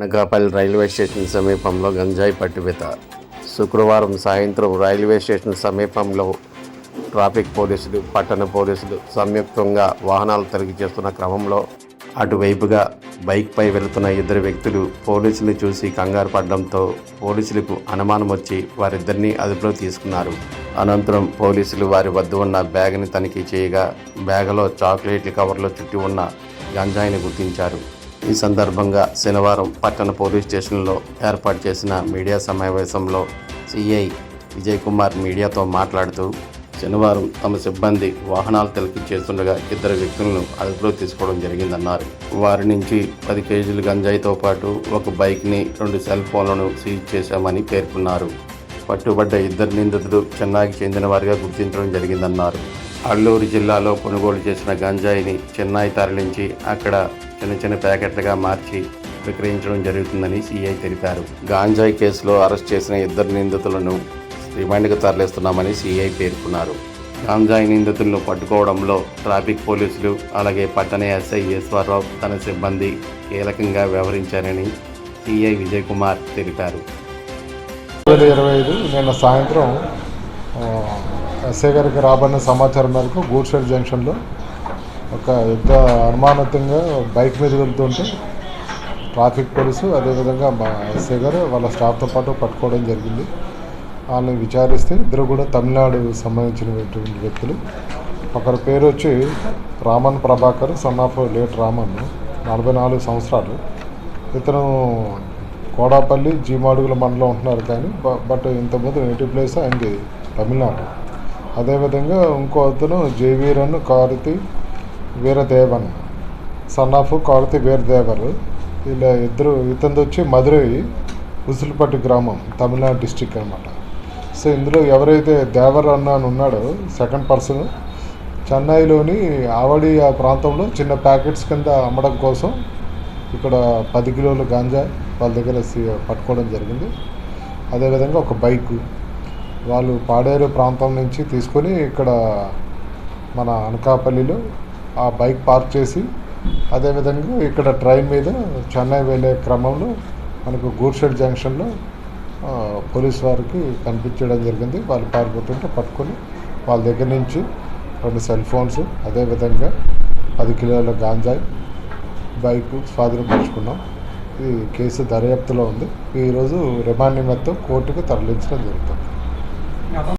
Anakapalli railway station సమీపంలో గంజాయి పట్టివేత శుక్రవారం సాయంత్రం రైల్వే స్టేషన్ సమీపంలో ట్రాఫిక్ పోలీసులు పట్టణ పోలీసులు సంయుక్తంగా వాహనాలు తనిఖీ చేస్తున్న క్రమంలో అటువైపుగా బైక్పై వెళుతున్న ఇద్దరు వ్యక్తులు పోలీసులు చూసి కంగారు పడడంతో పోలీసులకు అనుమానం వచ్చి వారిద్దరినీ అదుపులో తీసుకున్నారు. అనంతరం పోలీసులు వారి వద్ద ఉన్న బ్యాగ్ని తనిఖీ చేయగా బ్యాగ్లో చాక్లెట్ల కవర్లో చుట్టి ఉన్న గంజాయిని గుర్తించారు. ఈ సందర్భంగా శనివారం పట్టణ పోలీస్ స్టేషన్లో ఏర్పాటు చేసిన మీడియా సమావేశంలో సిఐ విజయ్ కుమార్ మీడియాతో మాట్లాడుతూ శనివారం తమ సిబ్బంది వాహనాలు తనిఖీ చేస్తుండగా ఇద్దరు వ్యక్తులను అదుపులో తీసుకోవడం జరిగిందన్నారు. వారి నుంచి పది కేజీలు గంజాయితో పాటు ఒక బైక్ని రెండు సెల్ ఫోన్లను సీజ్ చేశామని పేర్కొన్నారు. పట్టుబడ్డ ఇద్దరు నిందితులు చెన్నైకి చెందిన వారిగా గుర్తించడం జరిగిందన్నారు. అల్లూరు జిల్లాలో కొనుగోలు చేసిన గంజాయిని చెన్నై తరలించి అక్కడ చిన్న చిన్న ప్యాకెట్లుగా మార్చి విక్రయించడం జరుగుతుందని సీఐ తెలిపారు. గాంజాయి కేసులో అరెస్ట్ చేసిన ఇద్దరు నిందితులను రిమాండ్కు తరలిస్తున్నామని సీఐ పేర్కొన్నారు. గాంజాయి నిందితులను పట్టుకోవడంలో ట్రాఫిక్ పోలీసులు అలాగే పట్టణ ఎస్ఐ ఈశ్వరరావు తన సిబ్బంది కీలకంగా వ్యవహరించారని సీఐ విజయ్ కుమార్ తెలిపారు ఇరవై ఐదు నిన్న సాయంత్రం ఎస్ఐ గారికి రాబడిన సమాచారం మేరకు గూడ్షెడ్ జంక్షన్లో ఒక యుద్ధ అనుమానితంగా బైక్ మీద వెళ్తుంటే ట్రాఫిక్ పోలీసు అదేవిధంగా మా ఎస్ఐ గారు వాళ్ళ స్టాఫ్తో పాటు పట్టుకోవడం జరిగింది. వాళ్ళని విచారిస్తే ఇద్దరు కూడా తమిళనాడు సంబంధించినటువంటి వ్యక్తులు. ఒకరి పేరు వచ్చి Raman Prabhakar son of late Raman నలభై నాలుగు సంవత్సరాలు. ఇతను కోడాపల్లి జీమాడుగుల మండలం ఉంటున్నారు కానీ బ- బట్ ఇంతకుముందు నేటివ్ ప్లేస్ ఆయనది తమిళనాడు. అదేవిధంగా ఇంకో అతను జేవీరన్ కారుతి వీరదేవన్. సన్ ఆఫ్ కార్తి వీరదేవరు. ఇలా ఇద్దరు ఇతనిది వచ్చి మధురై ఉసులుపట్టి గ్రామం తమిళనాడు డిస్టిక్ అనమాట సో ఇందులో ఎవరైతే దేవర్ అన్న అని ఉన్నాడో సెకండ్ పర్సన్ చెన్నైలోని ఆవడి ఆ ప్రాంతంలో చిన్న ప్యాకెట్స్ కింద అమ్మడం కోసం ఇక్కడ పది కిలోల గాంజా వాళ్ళ దగ్గర పట్టుకోవడం జరిగింది. అదేవిధంగా ఒక బైకు వాళ్ళు పాడేరు ప్రాంతం నుంచి తీసుకొని ఇక్కడ మన అనకాపల్లిలో ఆ బైక్ పార్క్ చేసి అదేవిధంగా ఇక్కడ ట్రైన్ మీద చెన్నై వెళ్ళే క్రమంలో మనకు గూడ్షెడ్ జంక్షన్లో పోలీస్ వారికి కనిపించడం జరిగింది. వాళ్ళు పారిపోతుంటే పట్టుకొని వాళ్ళ దగ్గర నుంచి రెండు సెల్ ఫోన్స్ అదేవిధంగా పది కిలోల గాంజాయి బైక్ స్వాధీనపరుచుకున్నాం ఈ కేసు దర్యాప్తులో ఉంది. ఈరోజు రిమాండ్ నిమిత్తం కోర్టుకు తరలించడం జరుగుతుంది.